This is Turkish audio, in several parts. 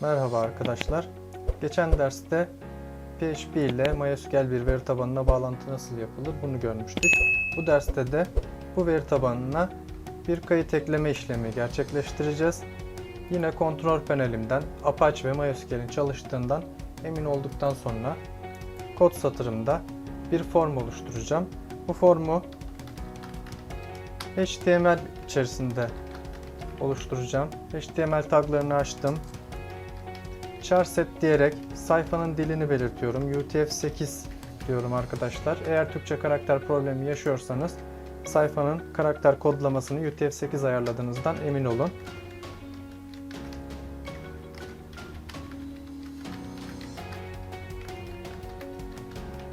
Merhaba arkadaşlar. Geçen derste PHP ile MySQL bir veri tabanına bağlantı nasıl yapılır bunu görmüştük. Bu derste de bu veri tabanına bir kayıt ekleme işlemi gerçekleştireceğiz. Yine kontrol panelimden Apache ve MySQL'in çalıştığından emin olduktan sonra kod satırımda bir form oluşturacağım. Bu formu HTML içerisinde oluşturacağım. HTML taglarını açtım. Charset diyerek sayfanın dilini belirtiyorum. UTF-8 diyorum arkadaşlar. Eğer Türkçe karakter problemi yaşıyorsanız sayfanın karakter kodlamasını UTF-8 ayarladığınızdan emin olun.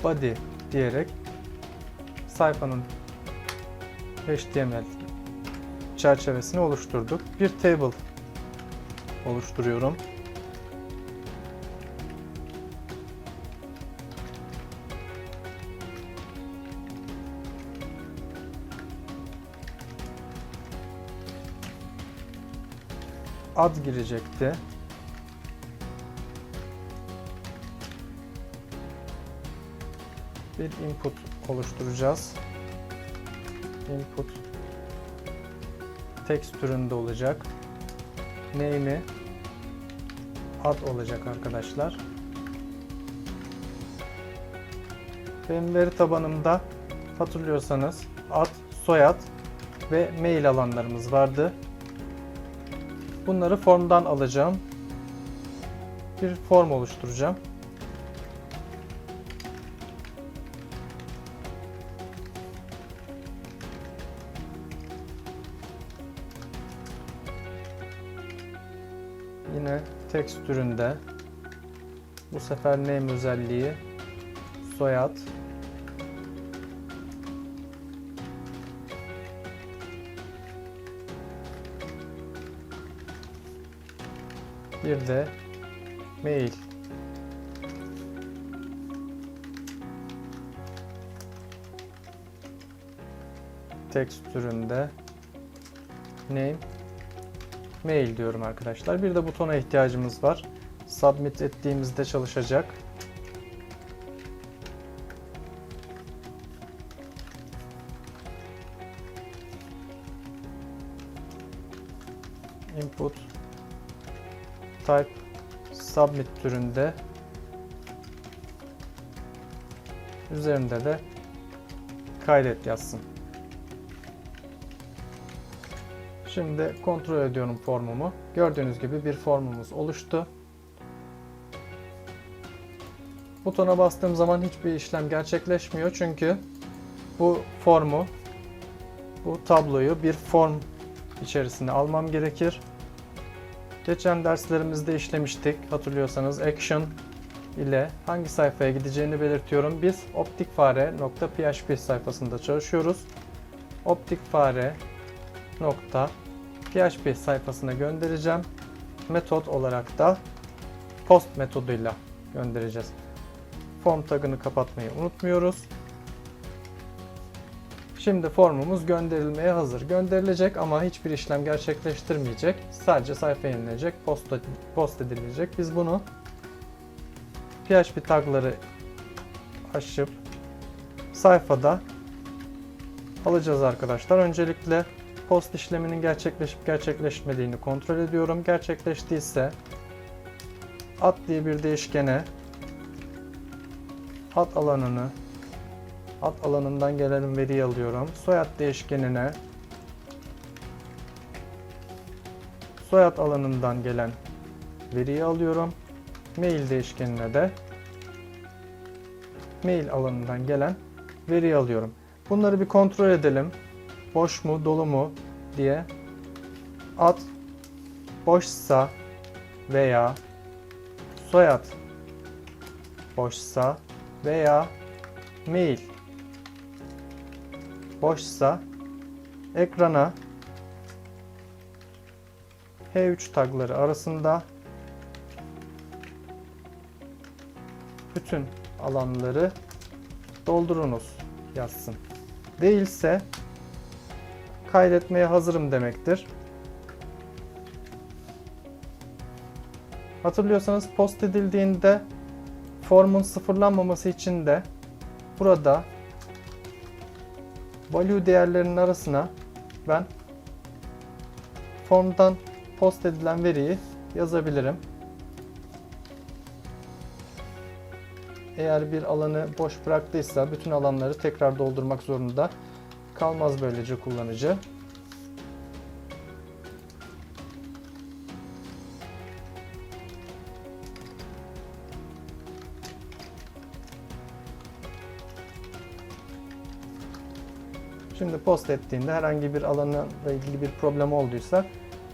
Body diyerek sayfanın HTML çerçevesini oluşturduk. Bir table oluşturuyorum. Ad girecekti. Bir input oluşturacağız. Input text türünde olacak. Name'i ad olacak arkadaşlar. Benim veri tabanımda hatırlıyorsanız ad, soyad ve mail alanlarımız vardı. Bunları formdan alacağım. Bir form oluşturacağım. Yine text türünde bu sefer name özelliği soyad bir de mail text türünde name mail diyorum arkadaşlar. Bir de butona ihtiyacımız var. Submit ettiğimizde çalışacak. Input type submit türünde üzerinde de kaydet yazsın. Şimdi kontrol ediyorum formumu. Gördüğünüz gibi bir formumuz oluştu. Butona bastığım zaman hiçbir işlem gerçekleşmiyor çünkü bu formu, bu tabloyu bir form içerisine almam gerekir. Geçen derslerimizde işlemiştik. Hatırlıyorsanız action ile hangi sayfaya gideceğini belirtiyorum. Biz optikfare.php sayfasında çalışıyoruz. Optikfare nokta PHP sayfasına göndereceğim. Metot olarak da post metoduyla göndereceğiz. Form tagını kapatmayı unutmuyoruz. Şimdi formumuz gönderilmeye hazır. Gönderilecek ama hiçbir işlem gerçekleştirmeyecek. Sadece sayfa yenilecek, post, post edilecek. Biz bunu PHP tagları açıp sayfada alacağız arkadaşlar. Öncelikle post işleminin gerçekleşip gerçekleşmediğini kontrol ediyorum. Gerçekleştiyse at diye bir değişkene ad alanını ad alanından gelen veriyi alıyorum. Soyad değişkenine soyad alanından gelen veriyi alıyorum. Mail değişkenine de mail alanından gelen veriyi alıyorum. Bunları bir kontrol edelim boş mu dolu mu diye ad boşsa veya soyad boşsa veya mail boşsa ekrana H3 tagları arasında bütün alanları doldurunuz yazsın. Değilse kaydetmeye hazırım demektir. Hatırlıyorsanız post edildiğinde formun sıfırlanmaması için de burada value değerlerinin arasına ben formdan post edilen veriyi yazabilirim. Eğer bir alanı boş bıraktıysa bütün alanları tekrar doldurmak zorunda kalmaz böylece kullanıcı. Şimdi post ettiğinde herhangi bir alanla ilgili bir problem olduysa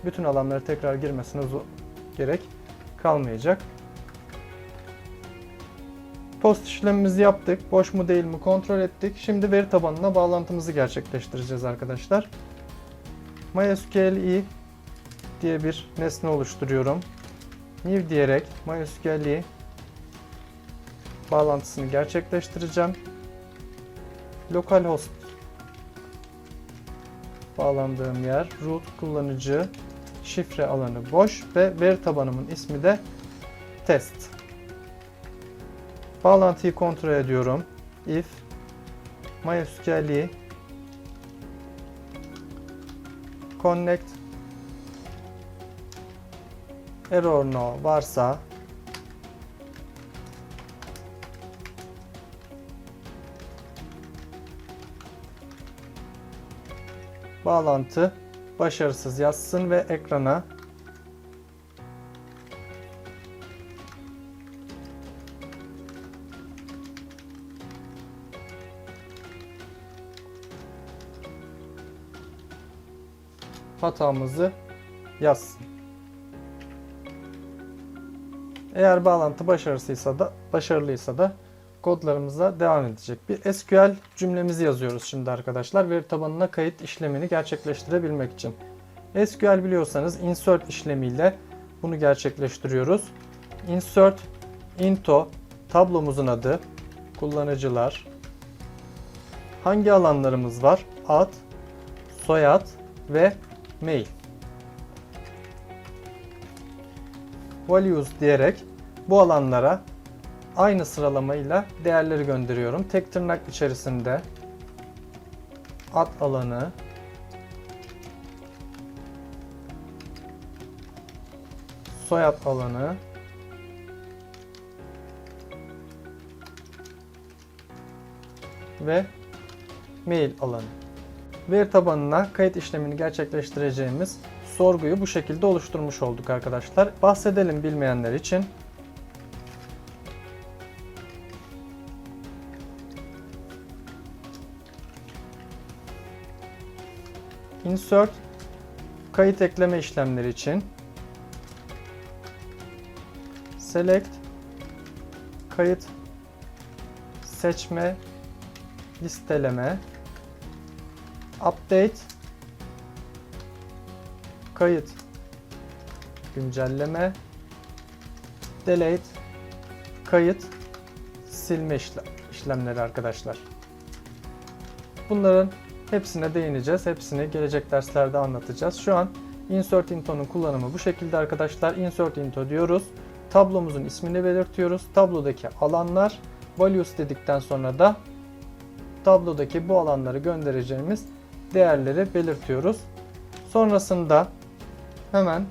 bütün alanları tekrar girmesine gerek kalmayacak. Post işlemimizi yaptık. Boş mu değil mi kontrol ettik. Şimdi veri tabanına bağlantımızı gerçekleştireceğiz arkadaşlar. MySQL'i diye bir nesne oluşturuyorum. New diyerek MySQL'i bağlantısını gerçekleştireceğim. Localhost bağlandığım yer root kullanıcı şifre alanı boş ve veri tabanımın ismi de test. Bağlantıyı kontrol ediyorum. If MySQL'i connect error no varsa bağlantı başarısız yazsın ve ekrana hatamızı yazsın. Eğer bağlantı başarısıysa da başarılıysa da kodlarımıza devam edecek. Bir SQL cümlemizi yazıyoruz şimdi arkadaşlar. Veri tabanına kayıt işlemini gerçekleştirebilmek için. SQL biliyorsanız insert işlemiyle bunu gerçekleştiriyoruz. Insert into tablomuzun adı, kullanıcılar, hangi alanlarımız var? Ad, soyad ve mail. Values diyerek bu alanlara aynı sıralamayla değerleri gönderiyorum. Tek tırnak içerisinde ad alanı, soyad alanı, ve mail alanı. Veri tabanına kayıt işlemini gerçekleştireceğimiz sorguyu bu şekilde oluşturmuş olduk arkadaşlar. Bahsedelim bilmeyenler için. Insert. Kayıt ekleme işlemleri için. Select. Kayıt seçme listeleme. Update. Kayıt güncelleme. Delete. Kayıt silme işlem, işlemleri arkadaşlar. Bunların hepsine değineceğiz. Hepsini gelecek derslerde anlatacağız. Şu an insert into'nun kullanımı bu şekilde arkadaşlar. Insert into diyoruz. Tablomuzun ismini belirtiyoruz. Tablodaki alanlar values dedikten sonra da tablodaki bu alanları göndereceğimiz değerleri belirtiyoruz. Sonrasında hemen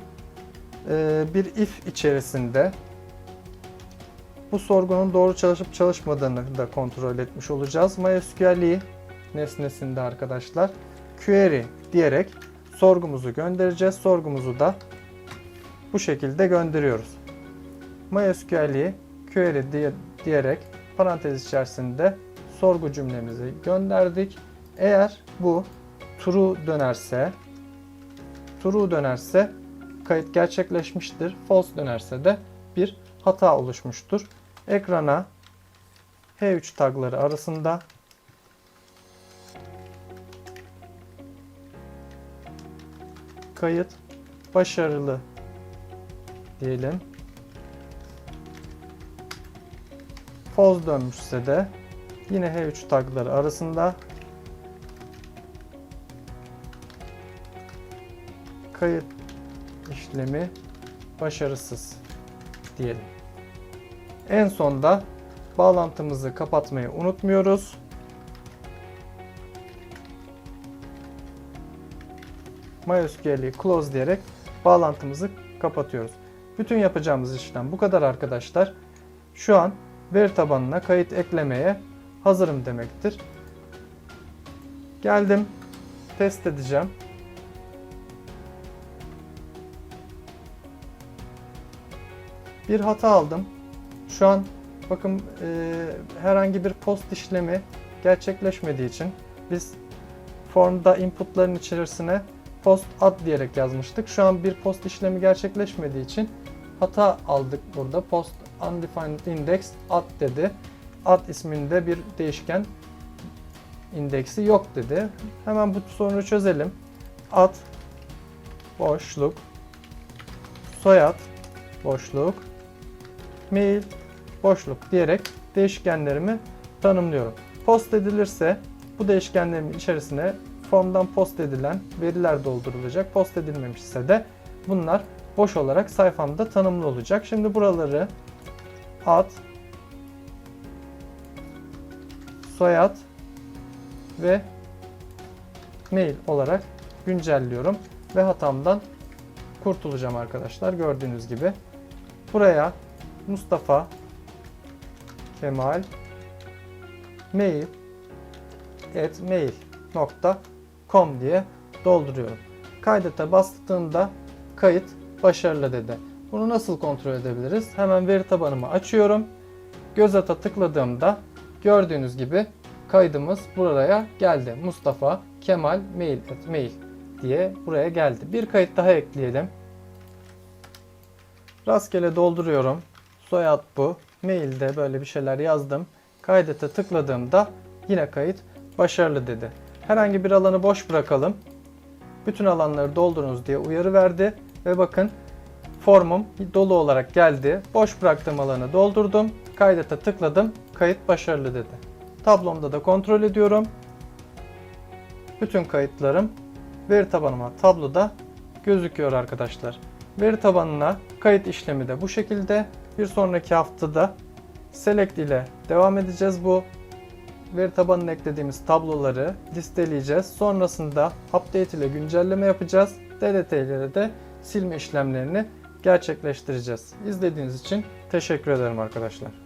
e, bir if içerisinde bu sorgunun doğru çalışıp çalışmadığını da kontrol etmiş olacağız. MySQL'i nesnesinde arkadaşlar query diyerek sorgumuzu göndereceğiz. Sorgumuzu da bu şekilde gönderiyoruz. MySQL'i query diye, diyerek parantez içerisinde sorgu cümlemizi gönderdik. Eğer bu true dönerse true dönerse kayıt gerçekleşmiştir. False dönerse de bir hata oluşmuştur. Ekrana H3 tagları arasında kayıt başarılı diyelim. False dönmüşse de yine H3 tagları arasında kayıt işlemi başarısız diyelim. En sonda bağlantımızı kapatmayı unutmuyoruz. MySQL'i close diyerek bağlantımızı kapatıyoruz. Bütün yapacağımız işlem bu kadar arkadaşlar. Şu an veri tabanına kayıt eklemeye hazırım demektir. Geldim. Test edeceğim. Bir hata aldım. Şu an bakın e, herhangi bir post işlemi gerçekleşmediği için biz formda inputların içerisine post ad diyerek yazmıştık. Şu an bir post işlemi gerçekleşmediği için hata aldık burada. Post undefined index ad dedi. Ad isminde bir değişken indeksi yok dedi. Hemen bu sorunu çözelim. Ad boşluk soyad boşluk mail boşluk diyerek değişkenlerimi tanımlıyorum. Post edilirse bu değişkenlerin içerisine formdan post edilen veriler doldurulacak. Post edilmemişse de bunlar boş olarak sayfamda tanımlı olacak. Şimdi buraları ad soyad ve mail olarak güncelliyorum ve hatamdan kurtulacağım arkadaşlar. Gördüğünüz gibi buraya Mustafa Kemal mail at mail.com diye dolduruyorum. Kaydete bastığımda kayıt başarılı dedi. Bunu nasıl kontrol edebiliriz? Hemen veri tabanımı açıyorum. Göz ata tıkladığımda gördüğünüz gibi kaydımız buraya geldi. Mustafa Kemal mail at mail diye buraya geldi. Bir kayıt daha ekleyelim. Rastgele dolduruyorum. Soyad bu. Mailde böyle bir şeyler yazdım. Kaydete tıkladığımda yine kayıt başarılı dedi. Herhangi bir alanı boş bırakalım. Bütün alanları doldurunuz diye uyarı verdi ve bakın formum dolu olarak geldi. Boş bıraktığım alanı doldurdum. Kaydete tıkladım. Kayıt başarılı dedi. Tablomda da kontrol ediyorum. Bütün kayıtlarım veri tabanıma tabloda gözüküyor arkadaşlar. Veri tabanına kayıt işlemi de bu şekilde. Bir sonraki haftada select ile devam edeceğiz bu veri tabanına eklediğimiz tabloları listeleyeceğiz. Sonrasında update ile güncelleme yapacağız. ile de silme işlemlerini gerçekleştireceğiz. İzlediğiniz için teşekkür ederim arkadaşlar.